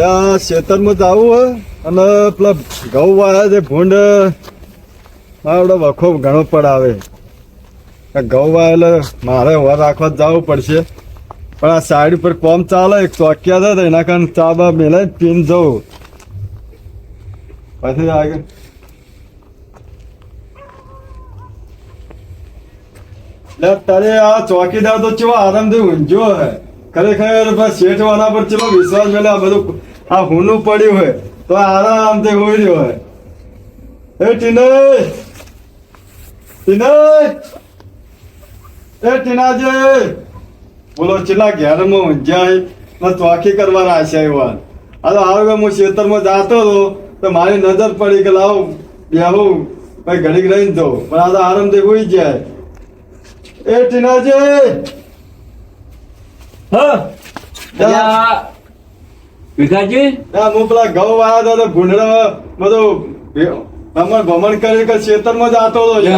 એટલે ખેતરમાં જવું અને પેલા ઘઉં વાળા છે ભૂંડ આપણે વખો ઘણો પડાવે. ઘઉં વાળા એટલે મારે હોર રાખવા જવું પડશે. પણ આ સાઈડ ઉપર કોમ ચાલે, એક ચોક્યા હતા એના કારણે ચા બા મેલે પીન જવું. પછી આગળ. તારે આ ચોકીદાર તો ચેવા આરામથી ઊંઝ્યો હે. ખરેખર શેઠ વાળા પર ચેવો વિશ્વાસ મેળે આ બધું આ હુનું પડ્યું હોય તો આરામથી હોઈ રહ્યો હોય. એ ટીનય ટીનય એ ટીનાજી! બોલો ચેલા ઘેરમાં ઊંઝ્યા ને ચોખી કરવાના આશા એવા હાલો આવે હું ખેતરમાં જાતો હતો તો મારી નજર પડી કે લાવ બેહું પછી ઘડીક રહીને જવું પણ આ તો આરામથી હોઈ જાય. એ ટીનાજી! હા? ભીખાજી ના હું પેલા ઘઉં વાળા તો ભૂંડળા બધું ભમણ ભમણ કરી કે ખેતરમાં જાતો હતો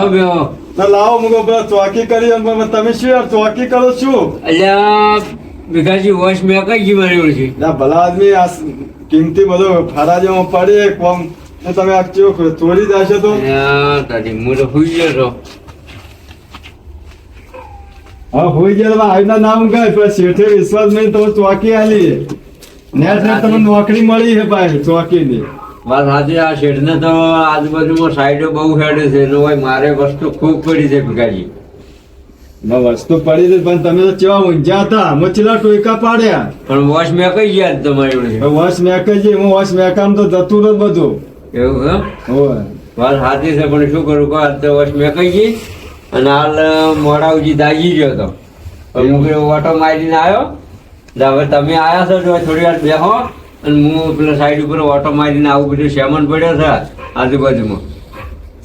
ના લાવો મુકો પેલા ચોકી કરી તમે શું યાર ચોકી કરો શું? અલ્યા ભીખાજી વોશ મેં કઈ જી મારી છે? ના ભલા આદમી આ કિંમતી બધો ફરાજમાં પડી કોમ. તમે આ ચેવો ચોરી જશે તો? તારી હું તો હુઈ ગયો હા હુઈ ગયા આજના નામ ગાય પછી શેઠે વિશ્વાસ નહીં તો ચોકી આલી. તમને નોકરી મળી છે ભાઈ ચોકી ની વાત સાચી આ શેઠને તો આજુબાજુમાં સાઈડો બહુ હેડે છે એટલે ભાઈ મારે વસ્તુ ખૂબ પડી છે ભીખાજી. વસ્તુ પડી હતી પણ તમે તો ચેવા ઊંઝ્યા હતા? મચલા ટોયકા પાડ્યા? પણ વોશ મેં કઈ ગયા તમારી વોશ ગઈ હું વોશ મેકામ તો જતું જ બધું. એવું એમ? હોય વાત સાચી છે પણ શું કરું કહો તો વોશ મેં કઈ ગઈ અને હાલ મોડા ઉજી દાગી ગયો તો. પછી હું કીધું ઓટો મારીને આવ્યો. હવે તમે આયા છો તો થોડી વાર બેહો અને હું પેલા સાઈડ ઉપર ઓટો મારીને આવું બધું સેમન પડ્યો છે આજુબાજુમાં.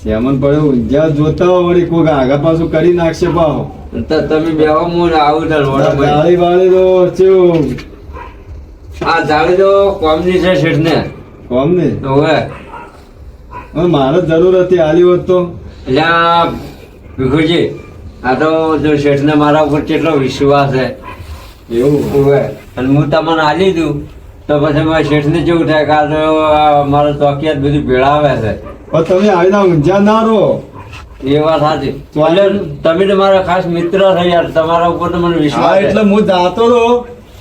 શ્યામન પડ્યો? ઊંઝ્યા જોતા વળી કોઈક આગા પાછું કરી નાખશે પાહો તમે બેહો હું આવું તાર ઓટો મારી વાળી તો ચેવું. આ જાળી તો કોમની છે શેઠને. કોમની? હવે. મારે જરૂર હતી આલી હોત તો. એટલે ભીખુજી આ તો જો શેઠને મારા ઉપર કેટલો વિશ્વાસ છે. એવું હોય અને હું તમને આલી દઉં તો પછી મારા શેઠને જેવું થાય કાલ તો મારો ચોકિયાત બધું ભેળાવે છે. પણ તમે આવીને ઊંઝા ના રહો. એ વાત સાચી. ચાલે તમે તો મારા ખાસ મિત્ર છો યાર તમારા ઉપર તો મને વિશ્વાસ એટલે હું જાતો રહો.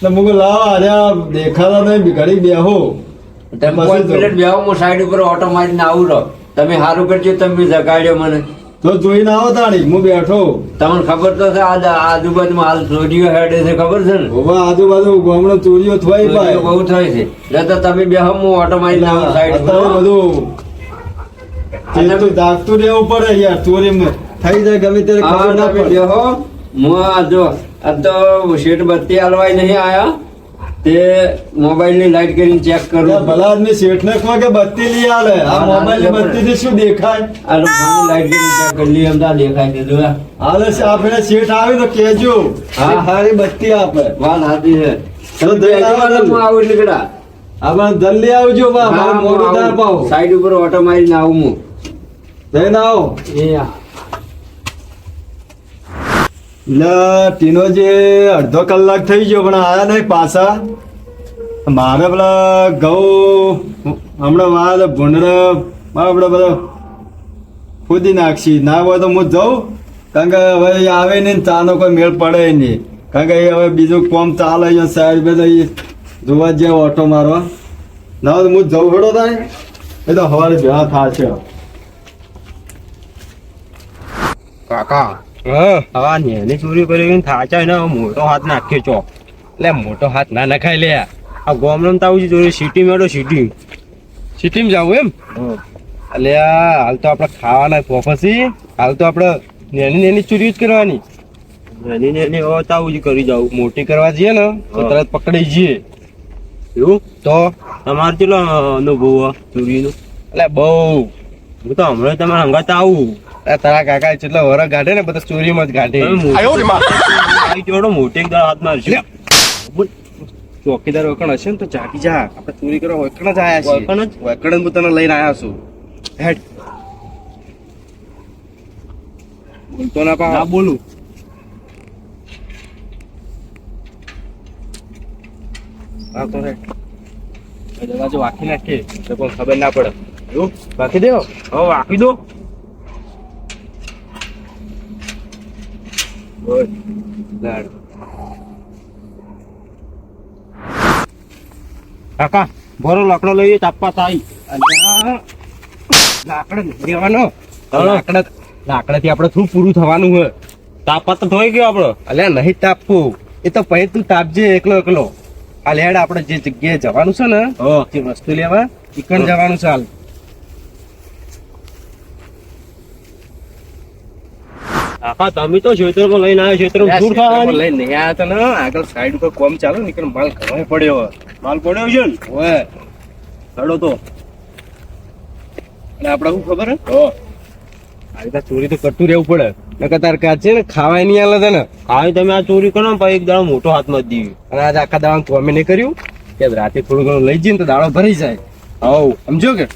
તો મુકો લાવ અરે દેખાતા નહીં ઘડી બેહો. તમે મિનિટ બેહો હું સાઈડ ઉપર ઓટો મારીને આવું રહો. તમે સારું કરજો તમે જગાડ્યો મને. તો જોઈને આવો તાણી હું બેઠો. તમને ખબર તો છે આ આજુબાજુમાં હાલ ચોરીઓ હેડે છે ખબર છે ને? હવે આજુબાજુ ગામડો ચોરીઓ થઈ ભાઈ. બહુ થાય છે. એટલે તો તમે બે હું ઓટો મારીને આવું સાઈડ બધું. બધું તો જાગતું રહેવું પડે યાર ચોરી થઈ જાય ગમે ત્યારે ખબર ના પડે. હું આ જો આ તો શેઠ બત્તી હાલવાય નહીં આયા. તે મોબાઈલની લાઈટ કરીને ચેક કરું. ભલા આદમી શેઠને કહો કે બત્તી લઈ આલે? આ હા, મોબાઈલની બત્તી થી શું દેખાય? આ રૂમની લાઈટ કરીને ચેક કરી લઈએ એમ દેખાય આ. હાલે છે આપણે શેઠ આવે તો કેજો હા. હારી બત્તી આપે. વાલ હાથી છે. ચલો, જઈ આવો આવું નીકળ્યા આપણે જલ્દી આવજો બા. મોડું થાય આવું. સાઈડ ઉપર ઓટો મારીને આવું હું. જઈને આવો. એ આ. એટલે ટીનો જે અડધો કલાક થઈ ગયો, પણ આયા નહીં પાછા. મારે પેલા ઘઉં, હમણાં વાત ભૂંડર આપણે બધા ખોદી નાખશી. ના હોય તો હું જાઉં. કારણ કે હવે આવે નહીં ચાનો કોઈ મેળ પડે નહીં. કારણ કે એ હવે બીજું કોમ ચાલે અહીંયા સાઈડ બધા જોવા જાય ઓટો મારવા. ના હોય હું જઉં હેડો થાય એ તો હવારે ભેળા થશે. કાકા હા. નેની ચોરી કરી થાચા ને મોટો હાથ નાખ્યો ચો એટલે મોટો હાથ ના નખાય લે. આ ગોમરમ તાવું છે ચોરી. સિટી મેળો સિટી સિટીમાં જાવું એમ? એટલે હાલ તો આપણે ખાવાના પોફસી હાલ તો આપણે નેની નેની ચોરી જ કરવાની. નેની નેની તાવું જ કરી જાવું. મોટી કરવા જઈએ ને તો તરત પકડી જઈએ. એવું? તો તમારે કેટલો અનુભવ ચોરીનો? એટલે બહુ. હું તો હમણાં તમારે હંગાત આવું. તારા કાકા જેટલા વરસ ગાઢે ને બધા ચોરીમાં જ ગાઢે. જોડો મોટી હાથ મારશું ચોકીદાર વકણ હશે ને તો જાગી જા. આપણે ચોરી કરવા વકણ જ આયા છીએ. વકણ જ? વકણ જ હું તને લઈને આયા છું. હેડ. બોલતો ના પા બોલું. હા તો હેડ એ દરવાજો વાંકી નાખીએ તો કોઈ ખબર ના પડે. એવું વાંકી દેવો? હવે વાંકી દો. બોલ લાડ કાકા બોરો લાકડો લઈએ તાપવા થાય. લાકડ લેવાનો. લાકડા લાકડાથી આપણે શું પૂરું થવાનું હોય? તાપવા તો ધોઈ ગયો આપણો. અલ્યા નહીં તાપવું એ તો પછી તું તાપજે એકલો એકલો. હાલ હેડ આપણે જે જગ્યાએ જવાનું છે ને જે વસ્તુ લેવા ચિકન જવાનું છે હાલ. કાકા તમે તો ક્ષેત્રમાં લઈને આવ્યા ક્ષેત્રમાં દૂર થવાની? લઈને નહીં આવ્યા હતા ને આગળ સાઈડ ઉપર કોમ ચાલુ નીકળ માલ ઘણો પડ્યો માલ પડ્યો છે ને? ચડો તો. અને આપણે શું ખબર હે? આ રીતે ચોરી તો કરતું રહેવું પડે. નકર તાર કાચ છે ને ખાવાય નહીં આલે તને. કાંઈ તમે આ ચોરી કરો ને પછી એક દાડો મોટો હાથમાં જ અને આજે આખા દાડા કોમે નહીં કર્યું? કે રાતે થોડું ઘણું લઈ જઈએ ને તો દાડો ભરી જાય. હવ સમજો કે?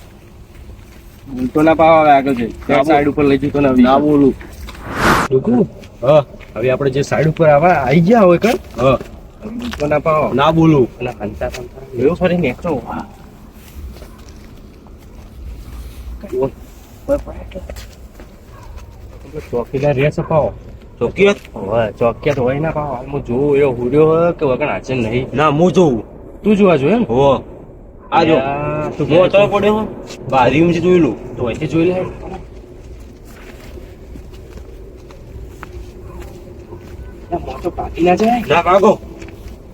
ઉલટો ના પાવ આવે આગળ જઈ સાઈડ ઉપર લઈ જતો ના બોલું. ડુકુ હા. હવે આપણે જે સાઈડ ઉપર આવા આવી ગયા હોય કર હા. ના પાવ ના બોલું. અને હંતા હંતા લેવો ફરી નેચો. ચોકીદાર રે ચોકી હવે ચોકિયાત હોય ના પાવ હું જોઉં એવો હુડ્યો કે હાચે નહીં. ના હું જોઉં. તું જોવા જોઈએ એમ? હો. આ જો. તું પડ્યો? બારી ઊંચી જોયેલું. તો અહીંથી જોઈ લે. મોટો પાકી ના જાય?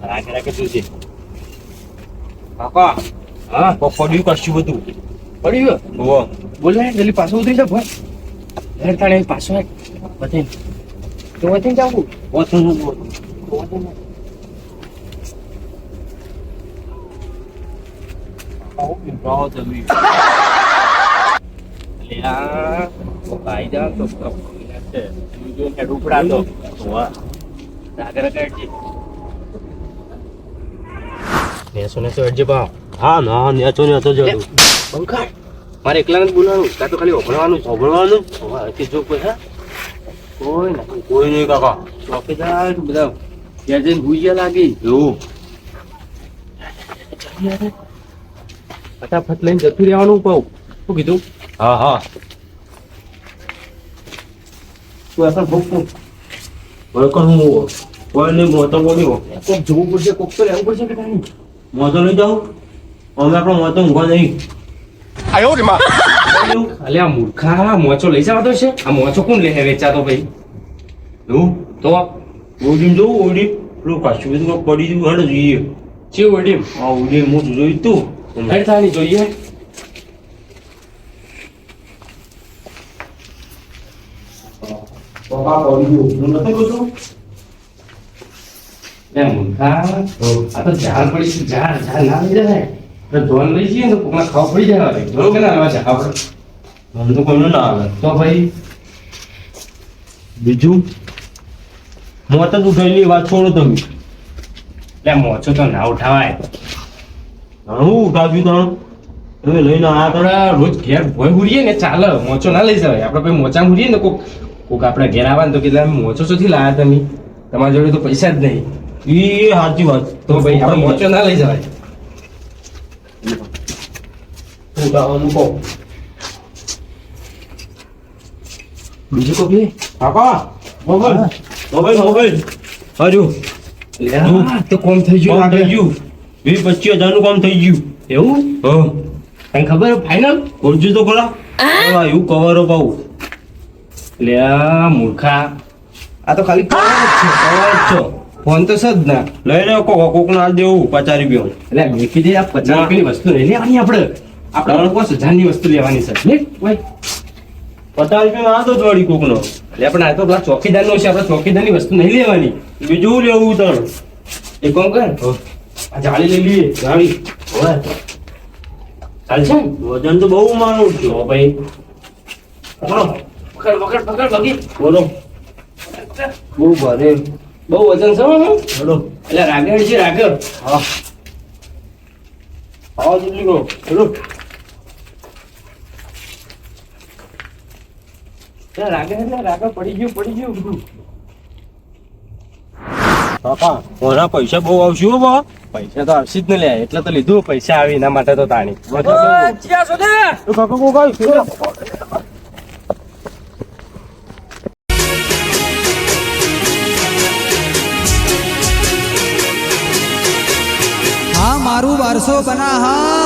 રાગે જોજે કાકા હા? પડ્યું કરશું બધું. પડ્યું ગયો? હો જલ્દી પાછો ઉતરી જા ભાઈ. હેર તાણે પાછો તો વધી જાવું ઓછું આવો તમે. લ્યા ભાઈ જા તો હેડજી નેસો નેસો હેડજે પાવ હા ના મારે એકલાને જ બોલવાનું કાં તો ખાલી ઓભળવાનું સાંભળવાનું હજી જો કોઈ હા? કોઈ ના કોઈ નહીં કાકા. ચોકીદાર બધા ત્યાં જઈને ભૂજ્યા લાગી. એવું? ફટાફટ લઈને જતું રહેવાનું પાઉં શું કીધું? હા હા. તું એસા તો બરોબર હું કોઈ નહીં મોતો બોલ્યો કોક જોવું પડશે કોક તો રહેવું પડશે કે નહીં? મોતો નહીં જાઉં. અમે આપણો મોતો ઊંઘવા નહીં. અલે આ મૂર્ખા મોચો લઈ જવાતો છે. આ મોચો કોણ લે વેચાતો ભાઈ? લો તો? ઓડી જો ઓડી લો કશું બધું પડી ગયું હડ જોઈએ. છે વડીમ આ ઓડી હું જોયું તું. હેડ થાની જોઈએ પપ્પા પડી ગયું. હું નતો જોતું ઝાડ પડી છે, ઝાડ ઝાડ ના લઈ ધોન લઈ જઈએ તો કોકના ખાવા પડી જાય હવે ધોન કે ના આવે છે આપણે કોઈને ના આવે. તો ભાઈ, બીજું? મોત જ ઉઠાયેલી વાત છોડો તમે. લે મોચો તો ના ઉઠાવાય. હું ઉઠાવ્યું તાણ તમે લઈને આ આપણા રોજ ઘેર ભોય હુરીએ ને ચાલે. મોચો ના લઈ જવાય. આપણે ભાઈ મોચા હુરીએ ને, કોક કોક આપણે ઘેર આવે ને તો કેટલા મોચો ચોથી લાયા તમે. તમારી જોડે તો પૈસા જ નહીં. ઈ સાચી વાત. તો ભાઈ આપણે મોચો ના લઈ જવાય. કહો. બીજું કોઈ કાકા મોબાઈલ. Mobile mobile. હજુ. તો કોમ થઈ ગયું કામ થઈ ગયું. વીસ પચીસ હજારનું કામ થઈ ગયું. એવું? હા. તને ખબર ફાઈનલ ઓળજુ તો ખોલા હા? એવું કવરો પાઉં. લે આ મૂર્ખા. આ તો ખાલી કવર જ છે કવર જ છો. ફોન તો સદ ના. લઈ લઈને કોક કોક ના દેવું પચાસ રૂપિયા એટલે મેકી દે આ પચાસ રૂપિયાની વસ્તુ નહીં લેવાની આપણે આપણે પાંચ હજારની વસ્તુ લેવાની છે. પચાસ રૂપિયા આ તો જોડી કોક નો એટલે પણ આ તો પેલા ચોકીદારનો છે આપણે ચોકીદારની વસ્તુ નહીં લેવાની. બીજું લેવું તણ. એ કોમ કર. આ જાળી લઈ લઈએ જાળી. ચાલશે વજન તો બહુ માનું છે. ભાઈ. પકડો પકડ પકડ પકડ. બોલો. બહુ ભારે. બહુ વજન છે હો. બોલો એટલે રાગડ છે રાગડ હા. આવો રાગડ એટલે રાગડ પડી ગયું પડી ગયું. બધું ઓના પૈસા બહુ આવશે હો બા. પૈસા તો આવશે જ ને લે એટલે તો લીધું પૈસા આવી એના માટે તો તાણી. બારસો બના હા?